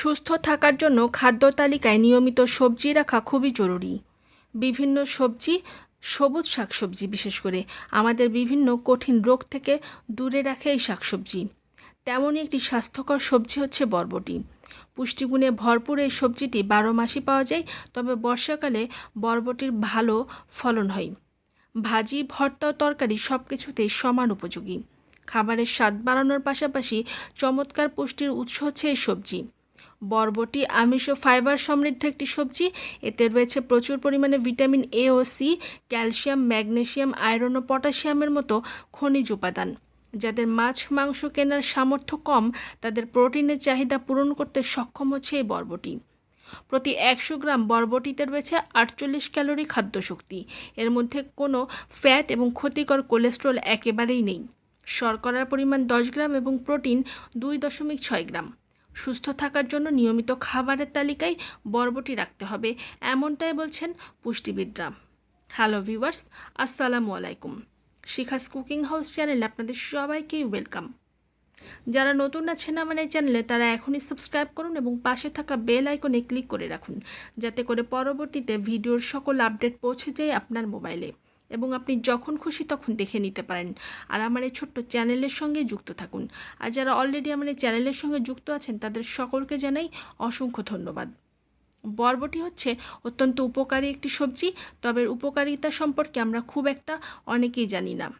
সুস্থ থাকার জন্য খাদ্য তালিকায় নিয়মিত সবজি রাখা খুবই জরুরি। বিভিন্ন সবজি, সবুজ শাকসবজি বিশেষ করে আমাদের বিভিন্ন কঠিন রোগ থেকে দূরে রাখে এই শাকসবজি। তেমনই একটি স্বাস্থ্যকর সবজি হচ্ছে বরবটি। পুষ্টিগুণে ভরপুর এই সবজিটি বারো মাসই পাওয়া যায়, তবে বর্ষাকালে বরবটির ভালো ফলন হয়। ভাজি, ভর্তা তরকারি সব কিছুতেই সমান উপযোগী। খাবারের স্বাদ বাড়ানোর পাশাপাশি চমৎকার পুষ্টির উৎস হচ্ছে এই সবজি। বরবটি, আমিষ ও ফাইবার সমৃদ্ধ একটি সবজি। এতে রয়েছে প্রচুর পরিমাণে ভিটামিন এ ও সি ক্যালসিয়াম ম্যাগনেশিয়াম আয়রন ও পটাশিয়ামের মতো খনিজ উপাদান। যাদের মাছ, মাংস কেনার সামর্থ্য কম, তাদের প্রোটিনের চাহিদা পূরণ করতে সক্ষম হচ্ছে এই বরবটি। প্রতি একশো গ্রাম বরবটিতে রয়েছে আটচল্লিশ ক্যালোরি খাদ্যশক্তি। এর মধ্যে কোনো ফ্যাট এবং ক্ষতিকর কোলেস্ট্রল একেবারেই নেই। শর্করার পরিমাণ দশ গ্রাম এবং প্রোটিন দুই দশমিক ছয় গ্রাম। সুস্থ থাকার জন্য নিয়মিত খাবারের তালিকায় বরবটি রাখতে হবে, এমনটাই বলছেন পুষ্টিবিদরা। হ্যালো ভিউয়ার্স, আসসালামু আলাইকুম। শিখাস কুকিং হাউস চ্যানেলে আপনাদের সবাইকেই ওয়েলকাম। যারা নতুন আছেন আমার এই চ্যানেলে, তারা এখনই সাবস্ক্রাইব করুন এবং পাশে থাকা বেল আইকনে ক্লিক করে রাখুন, যাতে করে পরবর্তীতে ভিডিওর সকল আপডেট পৌঁছে যায় আপনার মোবাইলে। এবং আপনি যখন খুশি তখন দেখে নিতে পারেন। আর আমার এই ছোট্ট চ্যানেলের সঙ্গে যুক্ত থাকুন। আর যারা অলরেডি আমার এই চ্যানেলের সঙ্গে যুক্ত আছেন, তাদের সকলকে জানাই অসংখ্য ধন্যবাদ। বরবটি হচ্ছে অত্যন্ত উপকারী একটি সবজি, তবে উপকারিতা সম্পর্কে আমরা খুব একটা অনেকেই জানি না।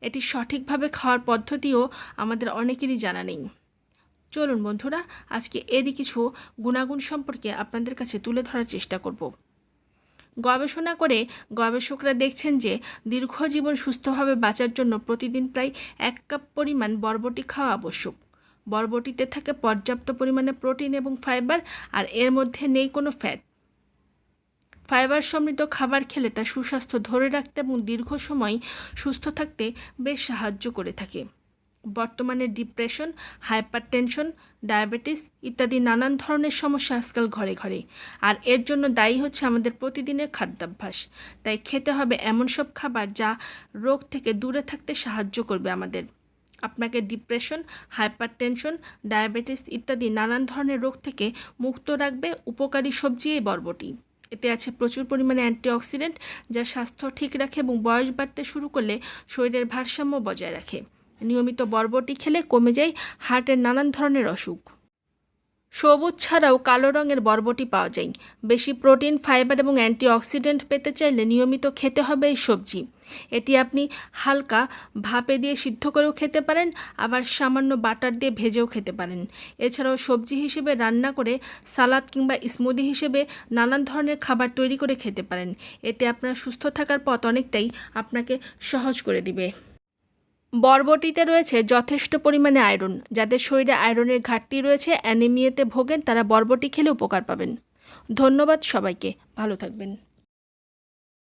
এটি সঠিকভাবে খাওয়ার পদ্ধতিও আমাদের অনেকেরই জানা নেই। চলুন বন্ধুরা, আজকে এরই কিছু গুণাগুণ সম্পর্কে আপনাদের কাছে তুলে ধরার চেষ্টা করব। গবেষণা করে গবেষকরা দেখছেন যে দীর্ঘ জীবন সুস্থভাবে বাঁচার জন্য প্রতিদিন প্রায় এক কাপ পরিমাণ বরবটি খাওয়া আবশ্যক। বরবটিতে থাকে পর্যাপ্ত পরিমাণে প্রোটিন এবং ফাইবার, আর এর মধ্যে নেই কোনো ফ্যাট। ফাইবার সমৃদ্ধ খাবার খেলে তা সুস্বাস্থ্য ধরে রাখতে এবং দীর্ঘ সময় সুস্থ থাকতে বেশ সাহায্য করে থাকে। বর্তমানে ডিপ্রেশন হাইপার টেনশন ডায়াবেটিস ইত্যাদি নানান ধরনের সমস্যা আজকাল ঘরে ঘরে। আর এর জন্য দায়ী হচ্ছে আমাদের প্রতিদিনের খাদ্যাভ্যাস। তাই খেতে হবে এমন সব খাবার যা রোগ থেকে দূরে থাকতে সাহায্য করবে আমাদের। আপনাকে ডিপ্রেশন হাইপার টেনশন ডায়াবেটিস ইত্যাদি নানান ধরনের রোগ থেকে মুক্ত রাখবে উপকারী সবজি এই বরবটি। এতে আছে প্রচুর পরিমাণে অ্যান্টিঅক্সিডেন্ট যা স্বাস্থ্য ঠিক রাখে এবং বয়স বাড়তে শুরু করলে শরীরের ভারসাম্য বজায় রাখে। নিয়মিত বরবটি খেলে কমে যায় হার্টের নানান ধরনের অসুখ। সবুজ ছাড়াও কালো রঙের বরবটি পাওয়া যায়। বেশি প্রোটিন, ফাইবার এবং অ্যান্টিঅক্সিডেন্ট পেতে চাইলে নিয়মিত খেতে হবে এই সবজি। এটি আপনি হালকা ভাপে দিয়ে সিদ্ধ করেও খেতে পারেন, আবার সামান্য বাটার দিয়ে ভেজেও খেতে পারেন। এছাড়াও সবজি হিসেবে রান্না করে সালাদ কিংবা স্মুদি হিসেবে নানান ধরনের খাবার তৈরি করে খেতে পারেন। এতে আপনার সুস্থ থাকার পথ অনেকটাই আপনাকে সহজ করে দিবে। বরবটিতে রয়েছে যথেষ্ট পরিমাণে আয়রন, যাদের শরীরে আয়রনের ঘাটতি রয়েছে, অ্যানিমিয়াতে ভোগেন, তারা বরবটি খেলে উপকার পাবেন। ধন্যবাদ সবাইকে, ভালো থাকবেন।